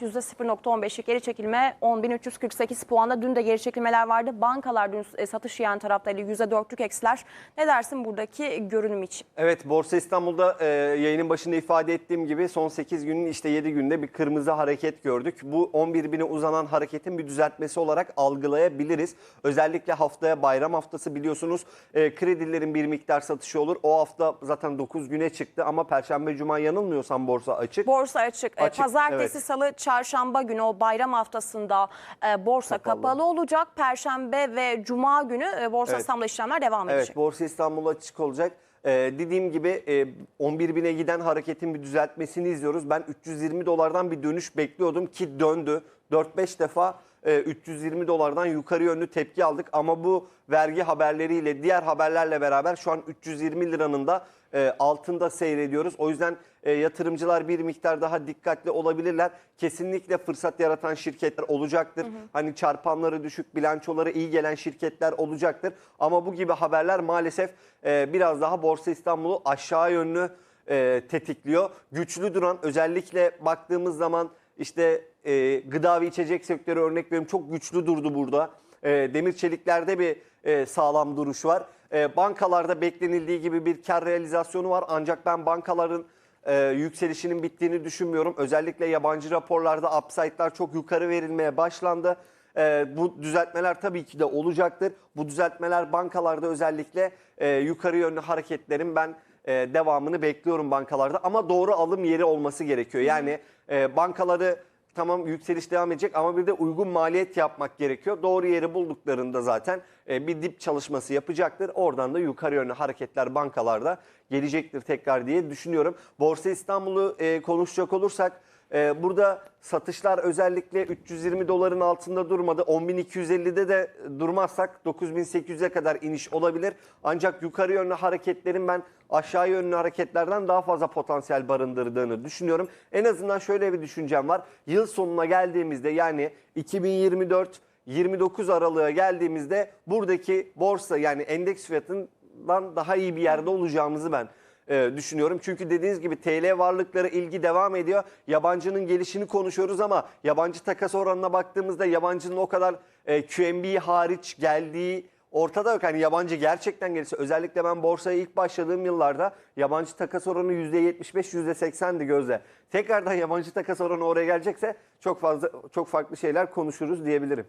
%0.15'lik geri çekilme 10.348 puanda. Dün de geri çekilmeler vardı. Bankalar dün e, satış yiyen taraftaydı %4'lük eksiler. Ne dersin buradaki görünüm için? Evet Borsa İstanbul'da e, yayının başında ifade ettiğim gibi son 8 günün işte 7 günde bir kırmızı hareket gördük. Bu 11 bine uzanan hareketin bir düzeltmesi olarak algılayabiliriz. Özellikle haftaya bayram haftası biliyorsunuz e, kredilerin bir miktar satışı olur. O hafta zaten 9 güne çıktı ama Perşembe Cuma yanılmıyorsam borsa açık. Borsa açık. E, Açık, Pazartesi, evet. salı, çarşamba günü o bayram haftasında e, borsa Kapalı. kapalı. olacak. Perşembe ve cuma günü e, Borsa Evet. İstanbul'da işlemler devam edecek. Evet Borsa İstanbul açık olacak. Ee, dediğim gibi e, 11 bine giden hareketin bir düzeltmesini izliyoruz. Ben 320 dolardan bir dönüş bekliyordum ki döndü. 4-5 defa 320 dolardan yukarı yönlü tepki aldık. Ama bu vergi haberleriyle diğer haberlerle beraber şu an 320 liranın da e, altında seyrediyoruz. O yüzden e, yatırımcılar bir miktar daha dikkatli olabilirler. Kesinlikle fırsat yaratan şirketler olacaktır. Hani çarpanları düşük, bilançoları iyi gelen şirketler olacaktır. Ama bu gibi haberler maalesef e, biraz daha Borsa İstanbul'u aşağı yönlü tetikliyor. Güçlü duran özellikle baktığımız zaman işte e, gıda ve içecek sektörü örnek veriyorum çok güçlü durdu burada. E, demir çeliklerde bir e, sağlam duruş var. E, bankalarda beklenildiği gibi bir kar realizasyonu var ancak ben bankaların e, yükselişinin bittiğini düşünmüyorum. Özellikle yabancı raporlarda upside'lar çok yukarı verilmeye başlandı. E, bu düzeltmeler tabii ki de olacaktır. Bu düzeltmeler bankalarda özellikle e, yukarı yönlü hareketlerin ben e, devamını bekliyorum bankalarda. Ama doğru alım yeri olması gerekiyor. Yani e, bankaları tamam yükseliş devam edecek ama bir de uygun maliyet yapmak gerekiyor. Doğru yeri bulduklarında zaten e, bir dip çalışması yapacaktır. Oradan da yukarı yönlü hareketler bankalarda gelecektir tekrar diye düşünüyorum. Borsa İstanbul'u e, konuşacak olursak e, burada satışlar özellikle 320 doların altında durmadı. 10.250'de de durmazsak 9.800'e kadar iniş olabilir. Ancak yukarı yönlü hareketlerin ben aşağı yönlü hareketlerden daha fazla potansiyel barındırdığını düşünüyorum. En azından şöyle bir düşüncem var. Yıl sonuna geldiğimizde yani 2024 29 aralığa geldiğimizde buradaki borsa yani endeks fiyatından daha iyi bir yerde olacağımızı ben e, düşünüyorum. Çünkü dediğiniz gibi TL varlıklara ilgi devam ediyor. Yabancının gelişini konuşuyoruz ama yabancı takas oranına baktığımızda yabancının o kadar e, QNB hariç geldiği ortada yok. Hani yabancı gerçekten gelirse özellikle ben borsaya ilk başladığım yıllarda yabancı takas oranı %75 %80'di gözle. Tekrardan yabancı takas oranı oraya gelecekse çok fazla çok farklı şeyler konuşuruz diyebilirim.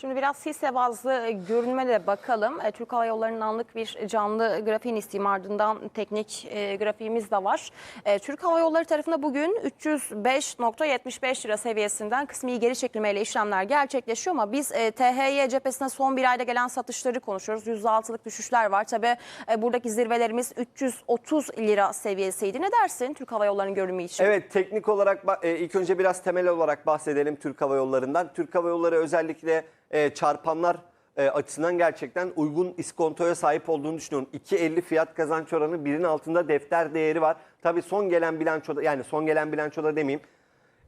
Şimdi biraz hisse bazlı görünme de bakalım. E, Türk Hava Yolları'nın anlık bir canlı grafiğini isteyeyim ardından teknik e, grafiğimiz de var. E, Türk Hava Yolları tarafında bugün 305.75 lira seviyesinden kısmi geri çekilmeyle işlemler gerçekleşiyor ama biz e, THY cephesine son bir ayda gelen satışları konuşuyoruz. %6'lık düşüşler var. Tabi e, buradaki zirvelerimiz 330 lira seviyesiydi. Ne dersin Türk Hava Yolları'nın görünümü için? Evet teknik olarak e, ilk önce biraz temel olarak bahsedelim Türk Hava Yolları'ndan. Türk Hava Yolları özellikle e, çarpanlar e, açısından gerçekten uygun iskontoya sahip olduğunu düşünüyorum. 2.50 fiyat kazanç oranı birinin altında defter değeri var. Tabii son gelen bilançoda yani son gelen bilançoda demeyeyim.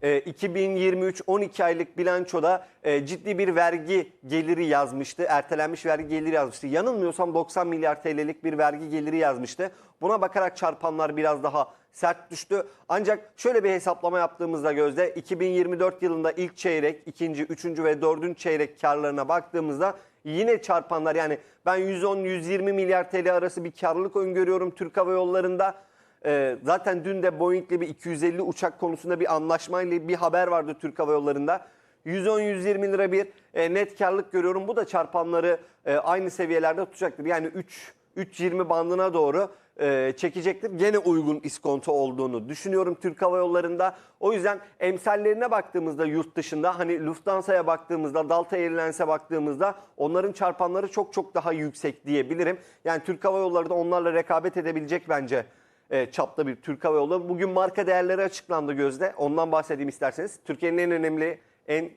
E, 2023 12 aylık bilançoda e, ciddi bir vergi geliri yazmıştı. Ertelenmiş vergi geliri yazmıştı. Yanılmıyorsam 90 milyar TL'lik bir vergi geliri yazmıştı. Buna bakarak çarpanlar biraz daha sert düştü. Ancak şöyle bir hesaplama yaptığımızda gözde 2024 yılında ilk çeyrek, ikinci, üçüncü ve dördüncü çeyrek karlarına baktığımızda yine çarpanlar yani ben 110-120 milyar TL arası bir karlılık öngörüyorum Türk Hava Yolları'nda. Ee, zaten dün de Boeing'le bir 250 uçak konusunda bir anlaşmayla bir haber vardı Türk Hava Yolları'nda. 110-120 lira bir e, net karlılık görüyorum. Bu da çarpanları e, aynı seviyelerde tutacaktır. Yani 3 3.20 bandına doğru e, çekecektir. Gene uygun iskonto olduğunu düşünüyorum Türk Hava Yolları'nda. O yüzden emsallerine baktığımızda yurt dışında hani Lufthansa'ya baktığımızda, Delta Airlines'e baktığımızda onların çarpanları çok çok daha yüksek diyebilirim. Yani Türk Hava Yolları da onlarla rekabet edebilecek bence e, çapta bir Türk Hava Yolları. Bugün marka değerleri açıklandı Gözde. Ondan bahsedeyim isterseniz. Türkiye'nin en önemli, en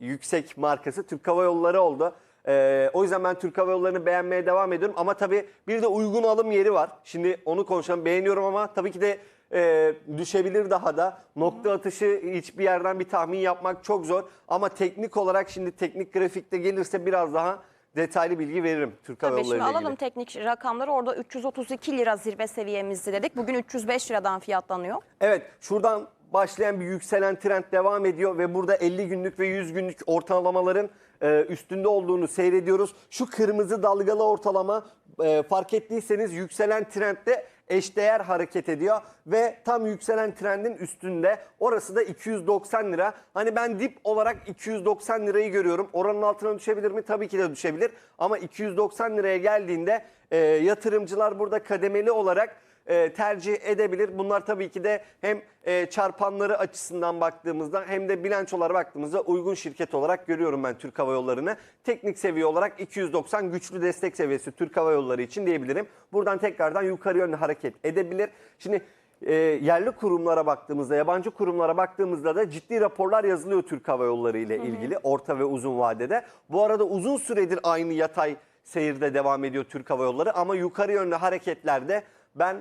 yüksek markası Türk Hava Yolları oldu. Ee, o yüzden ben Türk Hava Yolları'nı beğenmeye devam ediyorum. Ama tabii bir de uygun alım yeri var. Şimdi onu konuşalım. Beğeniyorum ama tabii ki de e, düşebilir daha da. Nokta atışı hiçbir yerden bir tahmin yapmak çok zor. Ama teknik olarak şimdi teknik grafikte gelirse biraz daha detaylı bilgi veririm Türk Hava Tabii şimdi Yolları ile alalım ilgili. teknik rakamları. Orada 332 lira zirve seviyemizdi dedik. Bugün 305 liradan fiyatlanıyor. Evet şuradan başlayan bir yükselen trend devam ediyor ve burada 50 günlük ve 100 günlük ortalamaların e, üstünde olduğunu seyrediyoruz. Şu kırmızı dalgalı ortalama e, fark ettiyseniz yükselen trendde eşdeğer hareket ediyor ve tam yükselen trendin üstünde. Orası da 290 lira. Hani ben dip olarak 290 lirayı görüyorum. Oranın altına düşebilir mi? Tabii ki de düşebilir. Ama 290 liraya geldiğinde e, yatırımcılar burada kademeli olarak e, tercih edebilir. Bunlar tabii ki de hem e, çarpanları açısından baktığımızda hem de bilançolara baktığımızda uygun şirket olarak görüyorum ben Türk Hava Yolları'nı. Teknik seviye olarak 290 güçlü destek seviyesi Türk Hava Yolları için diyebilirim. Buradan tekrardan yukarı yönlü hareket edebilir. Şimdi e, yerli kurumlara baktığımızda, yabancı kurumlara baktığımızda da ciddi raporlar yazılıyor Türk Hava Yolları ile ilgili orta ve uzun vadede. Bu arada uzun süredir aynı yatay seyirde devam ediyor Türk Hava Yolları ama yukarı yönlü hareketlerde ben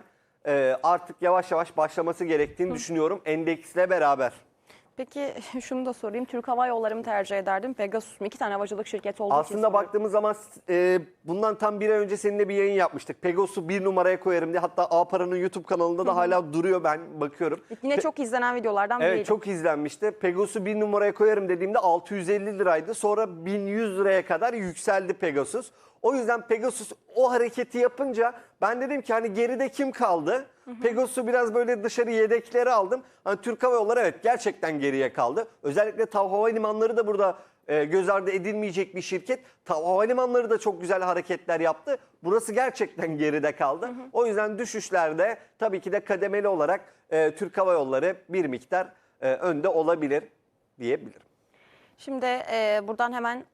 e, artık yavaş yavaş başlaması gerektiğini düşünüyorum endeksle beraber. Peki şunu da sorayım. Türk Hava Yolları mı tercih ederdim? Pegasus mu? İki tane havacılık şirketi olduğu için Aslında soruyorum. baktığımız zaman e, bundan tam bir ay önce seninle bir yayın yapmıştık. Pegasus'u bir numaraya koyarım diye. Hatta Apara'nın YouTube kanalında da hala duruyor ben bakıyorum. Yine Pe- çok izlenen videolardan biriydi. Evet çok izlenmişti. Pegasus'u bir numaraya koyarım dediğimde 650 liraydı. Sonra 1100 liraya kadar yükseldi Pegasus. O yüzden Pegasus o hareketi yapınca ben dedim ki hani geride kim kaldı? Pegasus'u biraz böyle dışarı yedekleri aldım. Hani Türk Hava Yolları evet gerçekten geriye kaldı. Özellikle TAV Havalimanları da burada e, göz ardı edilmeyecek bir şirket. TAV Havalimanları da çok güzel hareketler yaptı. Burası gerçekten geride kaldı. O yüzden düşüşlerde tabii ki de kademeli olarak e, Türk Hava Yolları bir miktar e, önde olabilir diyebilirim. Şimdi e, buradan hemen